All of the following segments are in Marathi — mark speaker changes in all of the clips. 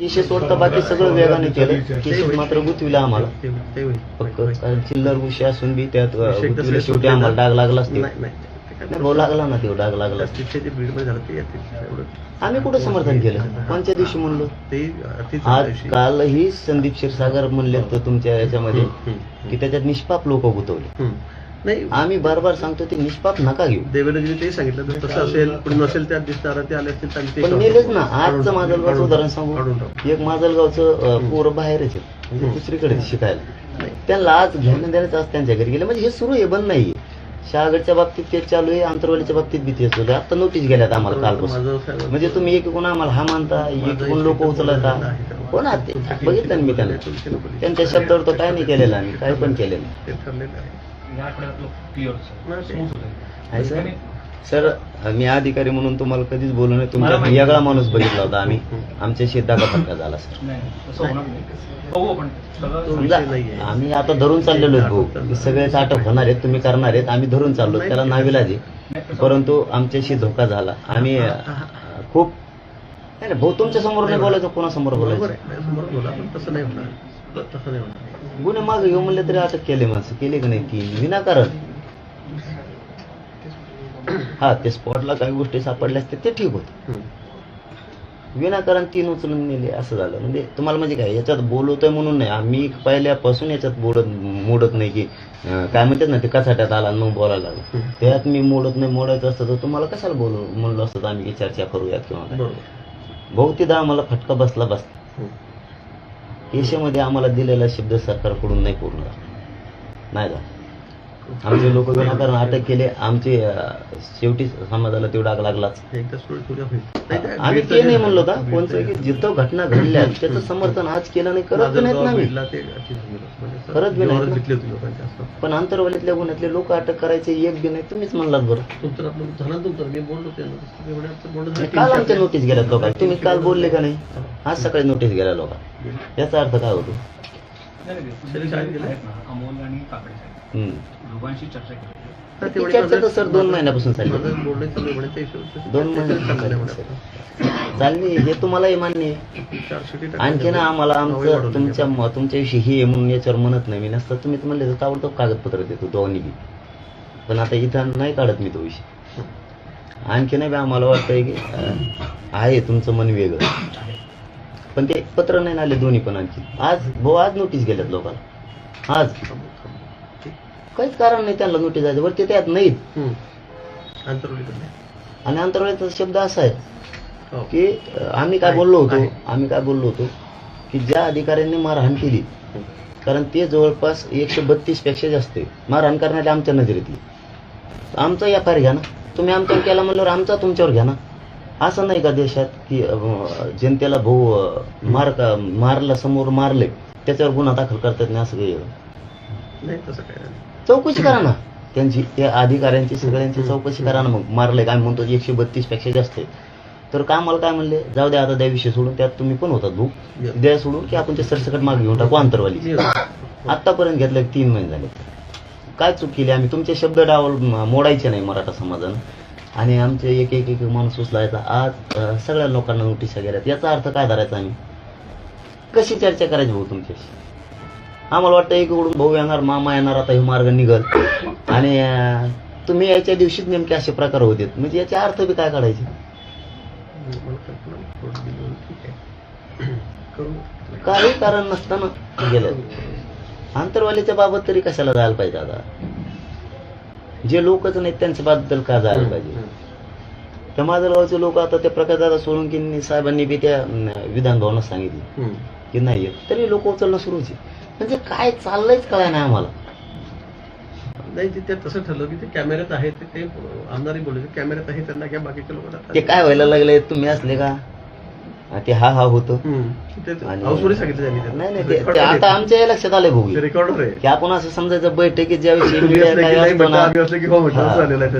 Speaker 1: केशे सोडता बाकी सगळं वेगाने केलं. केशे मात्र गुतविला आम्हाला. फक्त कारण चिल्लर विषय असून बी त्यात गुतविला शेवटी आम्हाला डाग लागलाच ते
Speaker 2: नाही नाही. ते काय
Speaker 1: नाही, भाऊ लागला ना तो डाग लागला आम्ही कुठं समर्थन केलं? कोणत्या दिवशी म्हणलो? आज कालही संदीप क्षीरसागर म्हणले तर तुमच्या याच्यामध्ये की त्याच्यात निष्पाप लोक गुतवले.
Speaker 2: नाही.
Speaker 1: आम्ही बार बार सांगतो ते निष्पाप नका घेऊ.
Speaker 2: देवेंद्रजीने ते सांगितलं तसं असेल कोणी नसेल त्या दिसणार ते आले असतील त्यांनी
Speaker 1: पण नेलेच ना. आजचं माजलगावचं. उदाहरण सांगू. एक माजलगावचं पोरं बाहेरच आहे. दुसरीकडे शिकायला. त्यांना आज घेणं देण्याचं आज त्यांच्या घरी गेलं. म्हणजे हे सुरू आहे बंद नाहीये. शहागडच्या बाबतीत तेच चालू आहे आंतरवालीच्या बाबतीत बी तेच चालू आहे आता नोटीस गेल्यात आम्हाला कालपासून. म्हणजे तुम्ही एक कोण आम्हाला हा मानता एक कोण लोक उचलता? हो ना ते? बघितलं ना मी त्यांना. त्यांच्या शब्दावर तो काय नाही केलेला आम्ही काय पण केलेलं.
Speaker 2: आहे
Speaker 3: या आठवड्यात क्लिअर स्मूथ
Speaker 1: आहे सर?
Speaker 3: होतं
Speaker 1: सर मी अधिकारी म्हणून तुम्हाला कधीच बोललो नाही. तुमचा
Speaker 3: मला माहिती.
Speaker 1: वेगळा माणूस बघितला होता आम्ही. आमच्या शेताचा फटका झाला सर.
Speaker 3: नाही तसं होणार नाही. बघू आपण. सगळं
Speaker 2: तो
Speaker 1: समजा
Speaker 2: विषय नाहीये.
Speaker 1: आम्ही आता धरून चाललेलो आहेत भाऊ. सगळेच अटक होणार आहेत तुम्ही करणार आहेत. आम्ही धरून चाललो त्याला नाविलाज आहे परंतु आमच्याशी धोका झाला. आम्ही खूप नाही भाऊ तुमच्यासमोर नाही बोलायचं कोणासमोर बोलायचं?
Speaker 2: आहे. समोर बोला पण तसं नाही होणार. तसं नाही होणार
Speaker 1: गुन्हे मागे घेऊ म्हणले तरी अटक केले माणसं. केले का नाही? की विनाकारण. हा ते स्पॉटला काही गोष्टी सापडल्या असते ते ठीक होतं. विनाकारण तीन उचलून नेले असं झालं. म्हणजे तुम्हाला म्हणजे काय याच्यात बोलवतोय म्हणून नाही. आम्ही पहिल्यापासून याच्यात बोलत मोडत नाही की अं, काय म्हणतात ना ते कसाट्यात आला मग बोलायला लागलो. त्यात मी मोडत नाही मोडायचं असतं तर तुम्हाला कशाला बोलू म्हणलं असतं तर आम्ही की चर्चा करूयात किंवा काय.
Speaker 2: बरोबर.
Speaker 1: बहुतेकदा आम्हाला फटका बसला बस.
Speaker 2: हम्म.
Speaker 1: केशेमध्ये आम्हाला दिलेला शब्द सरकारकडून नाही पूर्ण. नाही झाला. आमचे लोक विनाकारण अटक केले आमचे शेवटी समाजाला तेवढा आग लागलाच.
Speaker 2: नाही,
Speaker 1: आम्ही ते नाही म्हणलो का? कोणतं की जिथं घटना घडल्या त्याचं समर्थन आज केलं नाही करत बी नाहीत ना.
Speaker 2: म्हणजे
Speaker 1: करत बी नाहीत
Speaker 2: जीवावर
Speaker 1: ना.
Speaker 2: घेतली होती लोकांच्या असं.
Speaker 1: पण आंतरवालीतल्या गुन्ह्यातले लोक अटक करायचे एक बी नाही तुम्हीच म्हणलात बरं. काल आमच्या नोटीस गेल्यात लोकांना. तुम्ही काल बोलले का नाही? आज सकाळी नोटीस गेल्या लोकांना. याचा अर्थ काय होतो?
Speaker 2: गेले?
Speaker 3: चर्चा
Speaker 2: हा,
Speaker 1: तर सर दोन महिन्यापासून चालली. दोन. चालली. हे तुम्हालाही मान्य आहे. आणखी ना आम्हाला आमचं. तुमच्या तुमच्याविषयी हे म्हणून याच्यावर म्हणत नाही. मी नसतं तुम्ही तर म्हणले तर ताबडतोब कागदपत्र देतो दोन्ही बी. पण आता इथं नाही काढत मी तो विषय. आणखी नाही आम्हाला वाटतंय की आहे तुमचं मन वेगळं. पण ते पत्र नाही आले दोन्ही पण आणखी आज भाऊ आज नोटीस गेल्यात लोकांना आज. काहीच कारण नाही त्यांना नोटीस द्यायचं वरती त्यात नाहीत. आणि अंतर्वेळेचा शब्द असा आहे
Speaker 2: हो.
Speaker 1: की आम्ही काय बोललो होतो. आम्ही काय बोललो होतो की ज्या अधिकाऱ्यांनी मारहाण केली. कारण ते जवळपास एकशे बत्तीसपेक्षा जास्त आहे मारहाण करणारे आमच्या नजरेतली आमचा या घ्या ना तुम्ही आमच्यावर केला म्हणल्यावर आमचा तुमच्यावर घ्या ना असं नाही का देशात की जनतेला भाऊ मार मारला समोर मारले त्याच्यावर गुन्हा दाखल करतात नाही असं काही?
Speaker 2: नाही तसं काय नाही.
Speaker 1: चौकशी करा ना. त्यांची त्या अधिकाऱ्यांची सगळ्यांची चौकशी करा ना मग. मारले काय म्हणतो एकशे बत्तीसपेक्षा जास्त आहे. तर का मला काय म्हणले? जाऊ द्या आता द्या विषय सोडून त्यात तुम्ही पण होतात
Speaker 2: Yes.
Speaker 1: द्या सोडून की आपण ते सरसकट मागे घेऊन टाकू अंतरवाली. आतापर्यंत घेतलं तीन महिने झाले. काय चूक केली? आम्ही तुमचे शब्द डावल मोडायचे नाही मराठा समाजानं. आणि आमचे एक एक एक माणूस उचलायचा आज सगळ्या लोकांना नोटीस गेल्यात याचा अर्थ काय धरायचा आम्ही? कशी चर्चा करायची भाऊ तुमच्याशी? आम्हाला वाटतं एक उडून भाऊ येणार मामा येणार आता हे मार्ग निघल. आणि तुम्ही याच्या दिवशीच नेमके असे प्रकार होते म्हणजे याचे अर्थ बी काय काढायचे? काही कारण नसताना गेलं. आंतरवालीच्या बाबत तरी कशाला जायला पाहिजे आता? जे लोकच नाहीत त्यांच्या बद्दल का जायला पाहिजे? त्या माजलगावचे लोक आता त्या प्रकाशदादा सोळंकी साहेबांनी बी त्या विधान भवनात सांगितले. की नाही येत तरी लोक उचलणं सुरूच आहे. म्हणजे काय चाललंयच कळाय नाही आम्हाला.
Speaker 2: नाही ते तसं ठरलं की ते कॅमेऱ्यात आहे ते आमदारही बोलले कॅमेऱ्यात आहे त्यांना घ्या बाकीच्या लोकांना
Speaker 1: ते काय व्हायला लागले तुम्ही असले का? ते हा हा होतं. नाही ते- आता. आमच्या लक्षात आले भाऊ की आपण असं समजायचं बैठकीत ज्याविषयी
Speaker 2: हो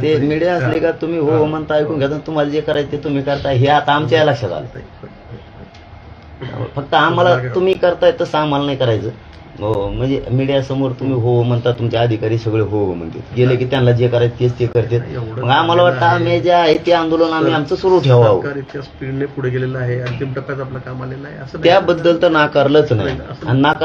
Speaker 1: ते. मीडिया असले का तुम्ही हो हो. म्हणता ऐकून घ्या तुम्हाला जे करायचं ते तुम्ही करताय. हे आता आमच्या लक्षात आलं फक्त आम्हाला तुम्ही करताय तसं आम्हाला नाही करायचं. हो म्हणजे मीडिया समोर तुम्ही हो म्हणता तुमचे अधिकारी सगळे हो म्हणतात गेले की त्यांना जे करायचं तेच ते करतात मग आम्हाला वाटतं. आम्ही जे आहे ते आंदोलन आम्ही आमचं सुरू ठेवावं
Speaker 2: सरकार इतक्या स्पीडने पुढे गेलेलं आहे अंतिम टप्प्यात आपलं काम आलेलं आहे असं.
Speaker 1: त्याबद्दल तर नाकारलंच नाही आणि नाकार